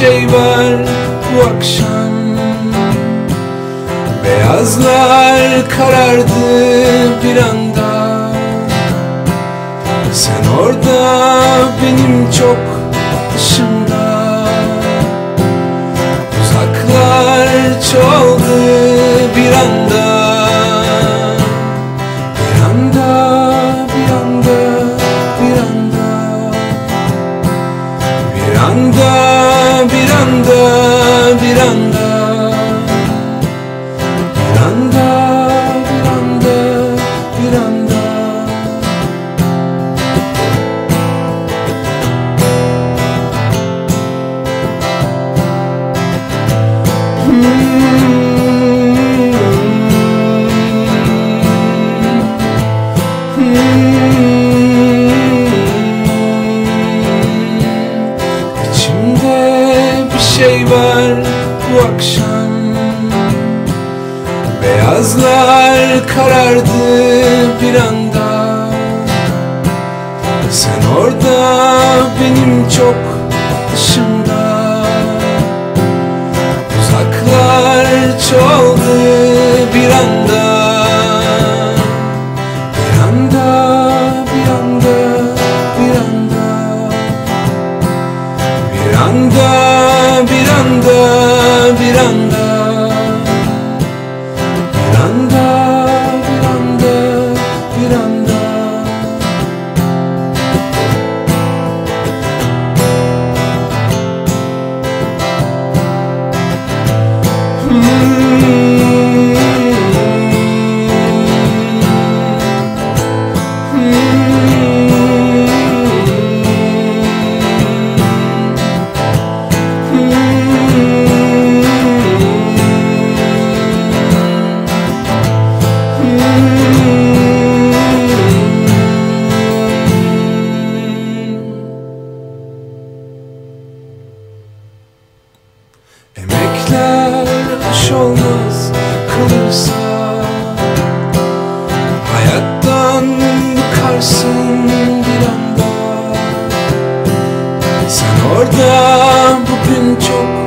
şey var bu akşam. Beyazlar karardı bir anda. Sen orada benim çok dışımda anda Bir anda, bir anda, bir anda. Bir anda, bir anda, bir anda. Bir anda, bir anda, bir anda. İçimde akşam. Beyazlar karardı bir anda. Sen orada benim çok dışımda Uzaklar çoğaldı bir anda. Bir anda, bir anda, bir anda. Bir anda, bir anda, bir Emekler olmaz kalırsa Hayattan bıkarsın bir anda. Sen orada bugün çok